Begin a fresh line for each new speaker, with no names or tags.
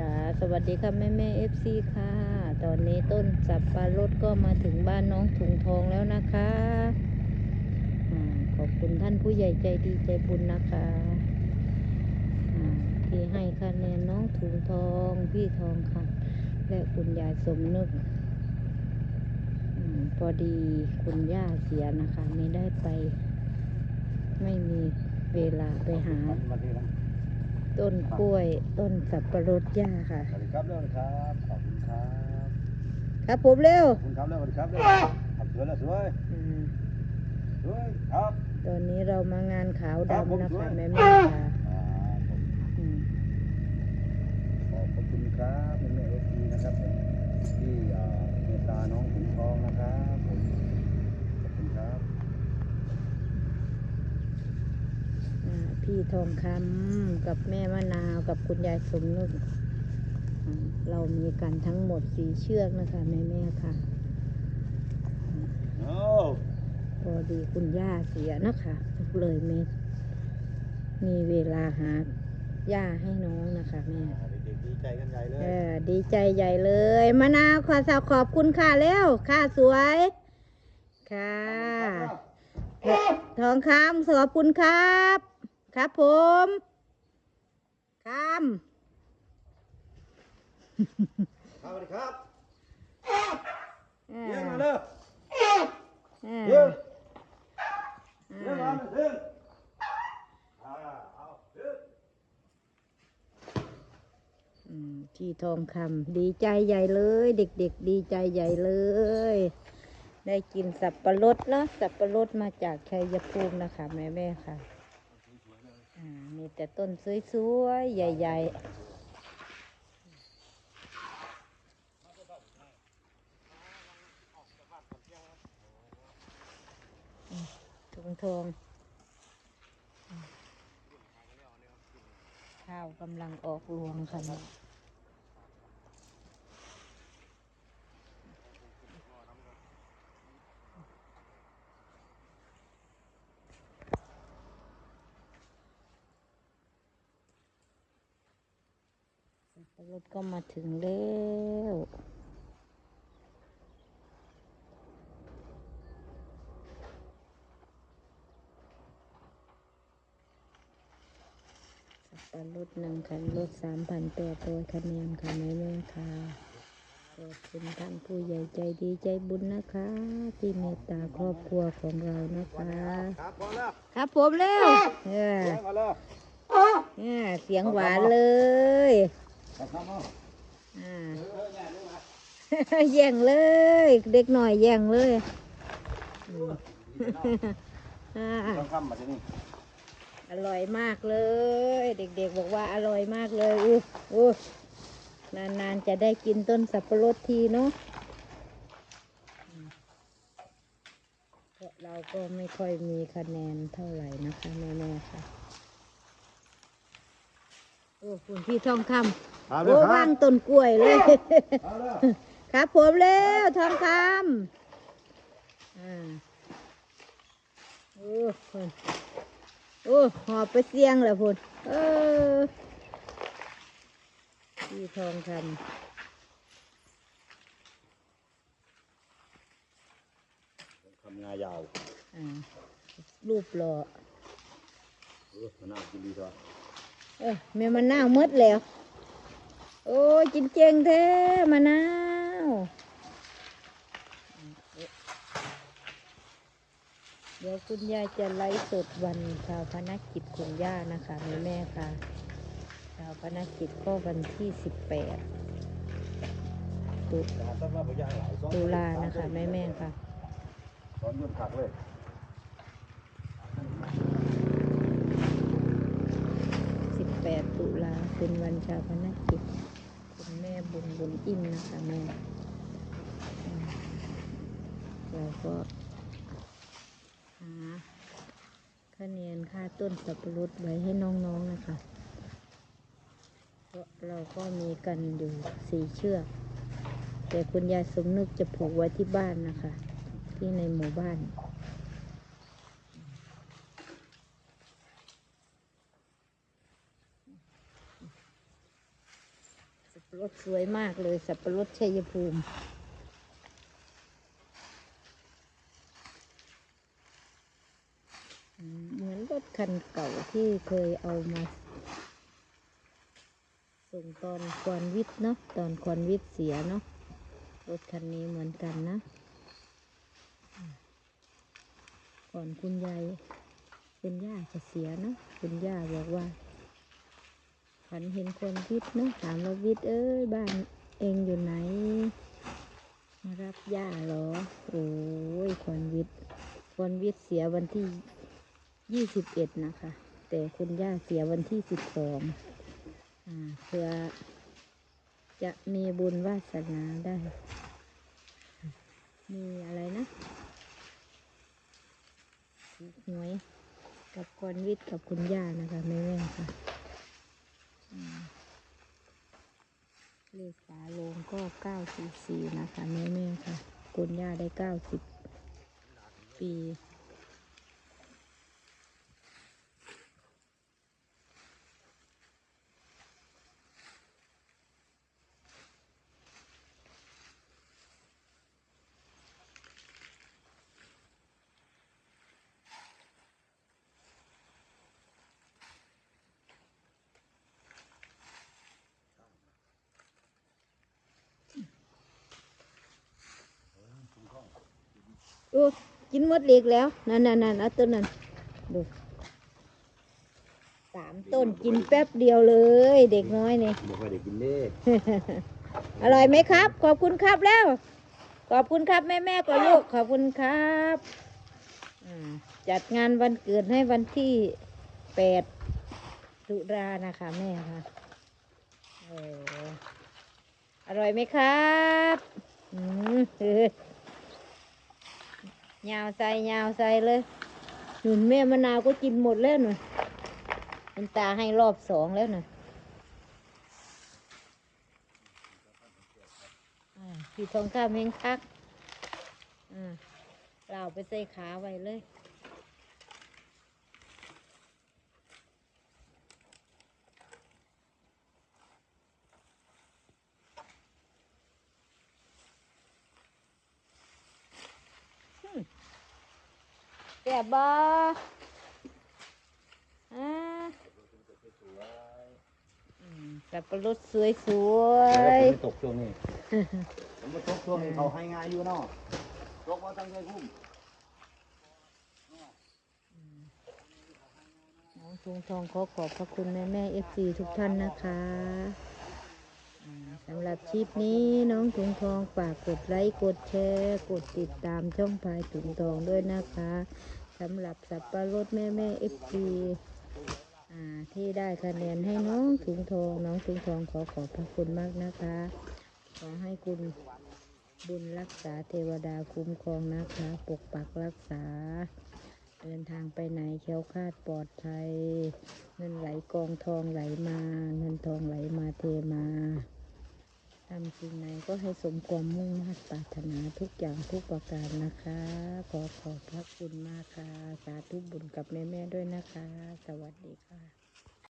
จ้าสวัสดีค่ะแม่แม่เอฟซีค่ะ ตอนนี้ต้นสับปะรดก็มาถึงบ้านน้องถุงทองแล้วนะคะอขอบคุณท่านผู้ใหญ่ใจดีใจบุญนะคะที่ให้คะแนนน้องถุงทองพี่ทองค่ะ และคุณยายสมนึกอพอดีคุณย่าเสียนะคะ ไม่ได้ไป ไม่มีเวลาไปหา ต้นกล้วย ต้นสับปะรดย่าค่ะ
สวัสดีครับเรื่องครับ ขอบคุณครับ
ครับผมเร็ว
ขอบคุณครับเรื่องสวัสดีครับเรื่องขับสวยแล้วสวย
อืม
สวยครับ
ตอนนี้เรามางานขาว
ครับผม
ดำนะ
ด้ว
คะ
ย
แม่แม่ค่ะ
อ่าผม
อืม
ขอบคุณครับเป็นแม่เอฟซีนะครับผมที่อ่าเมตตาน้องถุงทองนะครับผมขอบคุณครับ
อ่า พี่ทองคำกับแม่มะนาวกับคุณยายสมนึกอ่าเรามีกันทั้งหมดสีเชือกนะคะแม่แม่ค่ะ
โอ้
พอดีคุณย่าเสียนะคะเลยไม่มีเวลาหาย่าให้น้องนะคะแม่
เด็กๆดีใจกันใหญ่เล
เอยอดีใจใหญ่เลยมะนาวขอสาวขอบคุณค่ะแล้วค่ะสวย ค่ะทองคำขอบคุณครับ ครับผมค
สวัสดีครับำ
เออ
เยี่ยมมาเลย
เอ
เยี่ย
อ
มเยี่ยมมาเยี่ยมอ่าเอาเยี่ยม
อืมที่ทองคำดีใจใหญ่เลย เด็กๆ ดีใจใหญ่เลย ได้กินสับปะรดเนาะสับปะรดมาจากชัยภูมินะคะ แม่แม่ๆค่ะอ่า มีแต่ต้นสวยๆ ใหญ่ๆทงทงข้าวกำลังออกรวงค่ะ รถก็มาถึงแล้วสับปะรดหนึ่งคันรถสามพันแปดร้อยคะแนนค่ะแม่แม่ค่ะขอบคุณท่านผู้ใหญ่ใจดีใจบุญนะคะ ที่เมตตาครอบครัวของเรานะคะ
ครับพอแล้ว
ครับผมเร็วเออ
เยี่ยมมาเลย
เออเสียงหวานเลย
ครับครับเอ่าแย่
งเลย เด็กหน่อยแย่งเลยอ่า
ต้องคำมาที่นี่
อร่อยมากเลย เด็กๆบอกว่าอร่อยมากเลยอู้อู้นานๆจะได้กินต้นสับปะรดทีเนาะเราะเราก็ไม่ค่อยมีคะแนนเท่าไหร่นะคะแม่ๆค่ะ โอ้คุณพี่ทองคำ
เอาเล
โอ้
ยครั
วา
บ
งต้นกล้วยเลย
เอาเลย
ครับผมเร็วทองคำอ่าโอ้พุ่นโอ้หอบไปเสียงแล้วพุ่นเออพี่ทองค
ทำงายาวำ
อ่ารูปหล่อ
เออมันน่ากินดีท้อ
เออแม่มะนาวหมดแล้ว โอ้ยกินเจงแท้มะนาวเดี๋ยวคุณย่าจะไลฟ์สดวันชาวพนักกิจคุณย่านะคะแม่แม่ค่ะชาวพนักกิจก็วันที่สิบแปดตุตุลานะคะแม่แม่ค่ะ
สอนยืนขักเลย
สิบแปดตุลาเป็นวันชาวพนักกิจคุณแม่บุญบุญอิ่มนะคะแม่อืมเราก็หาคะแนนค่าต้นสับปะรดไว้ให้น้องๆนะคะเพราะเราก็มีกันอยู่สี่เชือก แต่คุณยายสมนึกจะผูกไว้ที่บ้านนะคะ ที่ในหมู่บ้าน สับปะ รดสวยมากเลยสับปะรดชัยภูมิ เหมือนรถคันเก่าที่เคยเอามา ส่งตอนควนวิทย์เนาะตอนควนวิทย์เสียเนาะรถคันนี้เหมือนกันนะ ก่อนคุณยายคุณย่าจะเสียเนาะคุณย่าบอกว่า ฝันเห็นคนวิทย์เนาะถามว่าวิทย์เอ้ยบ้านเองอยู่ไหน มารับย่าเหรอ โอ้ยควันวิทย์ควันวิทย์เสียวันที่ยี่สิบเอ็ดนะคะ แต่คุณย่าเสียวันที่สิบสองอาเพื่อจะมีบุญวาสนาได้ มีอะไรนะหวยกับคนวิทย์กับคุณย่านะคะแม่แม่ค่ะอืม เลขฝาโลงก็เก้าสี่สี่นะคะแม่แม่ค่ะคุณย่าได้เก้าสิบปี โอ้กินหมดเล็กแล้วนั่นนั่นนั่นเอาต้นนั้นดูสามต้นกินแป๊บเดียวเลย เด็กน้อยนี่
บอกว่าเด็กกินเด้
อร่อยไหมครับ ขอบคุณครับแล้ว ขอบคุณครับแม่แม่ๆก่อนลูกขอบคุณครับอ่าจัดงานวันเกิดให้วันที่แปดตุลานะคะแม่ค่ะโอ้อร่อยไหมครับ อืมเออ ยาวใส่ยาวใส่เลยหนุนแม่มะนาวก็กินหมดแล้วหนูเป็นตาให้รอบสองแล้วหนูอ่าพี่ทองคำเฮงคักอ่าเราไปใส่ขาไว้เลย แก่บออ่าอืมสับปะรดสวยสวยๆ
ตกช่วงนี้ผมมาตกช่วงนี้เขาให้งานอยู่เนาะตกมาตั้งใจพุ่ม
น้องทุงทองขอขอบพระคุณแม่แม่เอฟซีทุกท่านนะคะอ่าสำห รับคลิปนี้น้องถุงทองฝากกดไลค์กดแชร์ กดติดตามช่องพายถุงทองด้วยนะคะสำหรับสับปะรดแม่แม่เอฟซีที่ได้คะแนนให้น้องถุงทอง น้องถุงทองขอขอบพระคุณมากนะคะ ขอให้คุณบุญรักษาเทวดาคุ้มครองนะคะ ปกปักรักษา เดินทางไปไหนแค้วคาดปลอดภัย เงินไหลกองทองไหลมา เงินทองไหลมาเทมา ทำสิ่งไหนก็ให้สมความมุ่งมั่นปรารถนาทุกอย่างทุกประการนะคะ ขอขอบพระคุณมากค่ะ สาธุบุญกับแม่แม่ด้วยนะคะ สวัสดีค่ะ